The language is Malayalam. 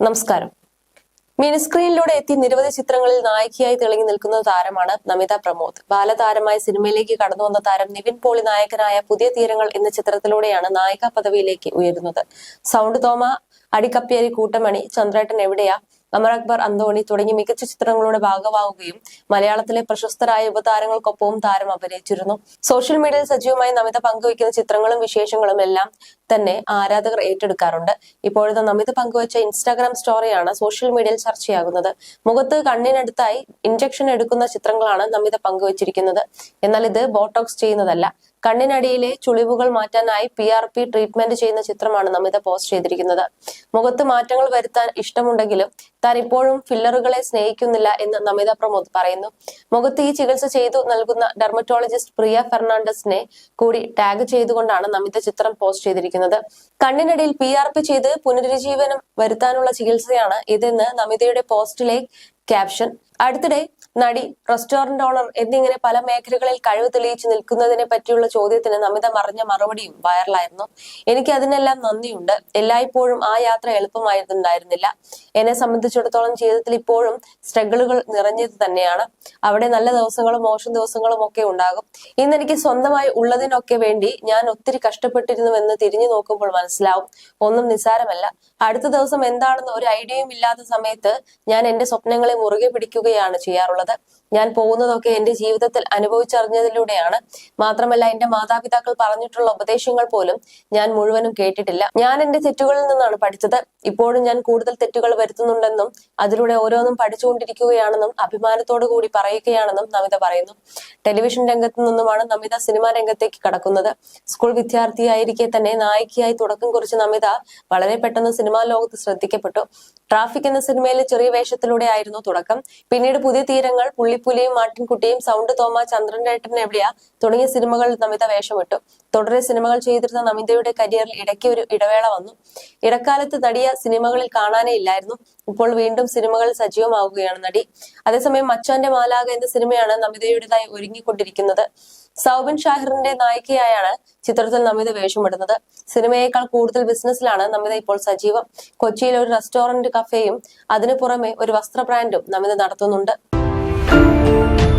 നമസ്കാരം. മിനിസ്ക്രീനിലൂടെ എത്തി നിരവധി ചിത്രങ്ങളിൽ നായികയായി തെളിഞ്ഞു നിൽക്കുന്ന താരമാണ് നമിത പ്രമോദ്. ബാലതാരമായ സിനിമയിലേക്ക് കടന്നു വന്ന താരം നിവിൻ പോളി നായകനായ പുതിയ തീരങ്ങൾ എന്ന ചിത്രത്തിലൂടെയാണ് നായിക പദവിയിലേക്ക് ഉയരുന്നത്. സൗണ്ട് തോമ അടിക്കപ്പേരി കൂട്ടമണി ചന്ദ്രേട്ടൻ എവിടെയാ? അമർ അക്ബർ അന്തോണി തുടങ്ങി മികച്ച ചിത്രങ്ങളുടെ ഭാഗമാവുകയും മലയാളത്തിലെ പ്രശസ്തരായ യുവതാരങ്ങൾക്കൊപ്പവും താരം അഭിനയിച്ചിരുന്നു. സോഷ്യൽ മീഡിയയിൽ സജീവമായി നമിത പങ്കുവയ്ക്കുന്ന ചിത്രങ്ങളും വിശേഷങ്ങളും എല്ലാം തന്നെ ആരാധകർ ഏറ്റെടുക്കാറുണ്ട്. ഇപ്പോഴത്തെ നമിത പങ്കുവച്ച ഇൻസ്റ്റാഗ്രാം സ്റ്റോറിയാണ് സോഷ്യൽ മീഡിയയിൽ ചർച്ചയാകുന്നത്. മുഖത്ത് കണ്ണിനടുത്തായി ഇഞ്ചക്ഷൻ എടുക്കുന്ന ചിത്രങ്ങളാണ് നമിത പങ്കുവച്ചിരിക്കുന്നത്. എന്നാൽ ഇത് ബോട്ടോക്സ് ചെയ്യുന്നതല്ല. കണ്ണിനടിയിലെ ചുളിവുകൾ മാറ്റാനായി പി ആർ പി ട്രീറ്റ്മെന്റ് ചെയ്യുന്ന ചിത്രമാണ് നമിത പോസ്റ്റ് ചെയ്തിരിക്കുന്നത്. മുഖത്ത് മാറ്റങ്ങൾ വരുത്താൻ ഇഷ്ടമുണ്ടെങ്കിലും താൻ ഇപ്പോഴും ഫില്ലറുകളെ സ്നേഹിക്കുന്നില്ല എന്ന് നമിത പ്രമോദ് പറയുന്നു. മുഖത്ത് ഈ ചികിത്സ ചെയ്തു നൽകുന്ന ഡെർമറ്റോളജിസ്റ്റ് പ്രിയ ഫെർണാണ്ടസിനെ കൂടി ടാഗ് ചെയ്തുകൊണ്ടാണ് നമിത ചിത്രം പോസ്റ്റ് ചെയ്തിരിക്കുന്നത്. കണ്ണിനടിയിൽ പി ആർ പി ചെയ്ത് പുനരുജ്ജീവനം വരുത്താനുള്ള ചികിത്സയാണ് ഇതെന്ന് നമിതയുടെ പോസ്റ്റിലെ ക്യാപ്ഷൻ അടുത്തിടെ നടി റെസ്റ്റോറന്റ് ഓണർ എന്നിങ്ങനെ പല മേഖലകളിൽ കഴിവ് തെളിയിച്ചു നിൽക്കുന്നതിനെ പറ്റിയുള്ള ചോദ്യത്തിന് നമിത മറിഞ്ഞ മറുപടിയും വൈറലായിരുന്നു. എനിക്ക് അതിനെല്ലാം നന്ദിയുണ്ട്. എല്ലായ്പ്പോഴും ആ യാത്ര എളുപ്പമായിരുന്നുണ്ടായിരുന്നില്ല എന്നെ സംബന്ധിച്ചിടത്തോളം ജീവിതത്തിൽ ഇപ്പോഴും സ്ട്രഗിളുകൾ നിറഞ്ഞത് തന്നെയാണ്. അവിടെ നല്ല ദിവസങ്ങളും മോശം ദിവസങ്ങളും ഒക്കെ ഉണ്ടാകും. ഇന്ന് എനിക്ക് സ്വന്തമായി ഉള്ളതിനൊക്കെ വേണ്ടി ഞാൻ ഒത്തിരി കഷ്ടപ്പെട്ടിരുന്നുവെന്ന് തിരിഞ്ഞു നോക്കുമ്പോൾ മനസ്സിലാവും. ഒന്നും നിസ്സാരമല്ല. അടുത്ത ദിവസം എന്താണെന്ന് ഒരു ഐഡിയയും ഇല്ലാത്ത സമയത്ത് ഞാൻ എന്റെ സ്വപ്നങ്ങളെ മുറുകെ പിടിക്കുകയാണ് ചെയ്യാറുള്ളത്. ഞാൻ പോകുന്നതൊക്കെ എന്റെ ജീവിതത്തിൽ അനുഭവിച്ചറിഞ്ഞതിലൂടെയാണ്. മാത്രമല്ല എന്റെ മാതാപിതാക്കൾ പറഞ്ഞിട്ടുള്ള ഉപദേശങ്ങൾ പോലും ഞാൻ മുഴുവനും കേട്ടിട്ടില്ല. ഞാൻ എന്റെ തെറ്റുകളിൽ നിന്നാണ് പഠിച്ചത്. ഇപ്പോഴും ഞാൻ കൂടുതൽ തെറ്റുകൾ വരുത്തുന്നുണ്ടെന്നും അതിലൂടെ ഓരോന്നും പഠിച്ചുകൊണ്ടിരിക്കുകയാണെന്നും അഭിമാനത്തോടു കൂടി പറയുകയാണെന്നും നമിത പറയുന്നു. ടെലിവിഷൻ രംഗത്തു നിന്നുമാണ് നമിത സിനിമാ രംഗത്തേക്ക് കടക്കുന്നത്. സ്കൂൾ വിദ്യാർത്ഥിയായിരിക്കെ തന്നെ നായികയായി തുടക്കം കുറിച്ച നമിത വളരെ പെട്ടെന്ന് സിനിമാ ലോകത്ത് ശ്രദ്ധിക്കപ്പെട്ടു. ട്രാഫിക് എന്ന സിനിമയിലെ ചെറിയ വേഷത്തിലൂടെ ആയിരുന്നു തുടക്കം. പിന്നീട് പുതിയ തീരങ്ങൾ പുള്ളിപ്പുലിയും മാട്ടിൻകുട്ടിയും സൗണ്ട് തോമ ചന്ദ്രനേട്ടൻ എവിടെയാ തുടങ്ങിയ സിനിമകളിൽ നമിത വേഷമിട്ടു. തുടരെ സിനിമകൾ ചെയ്തിരുന്ന നമിതയുടെ കരിയറിൽ ഇടയ്ക്ക് ഒരു ഇടവേള വന്നു. ഇടക്കാലത്ത് നടിയ സിനിമകളിൽ കാണാനേ ഇല്ലായിരുന്നു. ഇപ്പോൾ വീണ്ടും സിനിമകളിൽ സജീവമാവുകയാണ് നടി. അതേസമയം മച്ചാന്റെ മാലാക എന്ന സിനിമയാണ് നമിതയുടേതായി ഒരുങ്ങിക്കൊണ്ടിരിക്കുന്നത്. സൗബിൻ ഷാഹിറിന്റെ നായികയായാണ് ചിത്രത്തിൽ നമിത വേഷമിടുന്നത്. സിനിമയേക്കാൾ കൂടുതൽ ബിസിനസ്സിലാണ് നമിത ഇപ്പോൾ സജീവം. കൊച്ചിയിൽ ഒരു റെസ്റ്റോറന്റ് കഫേയും അതിനു പുറമെ ഒരു വസ്ത്ര ബ്രാൻഡും നമിത നടത്തുന്നുണ്ട്. thank you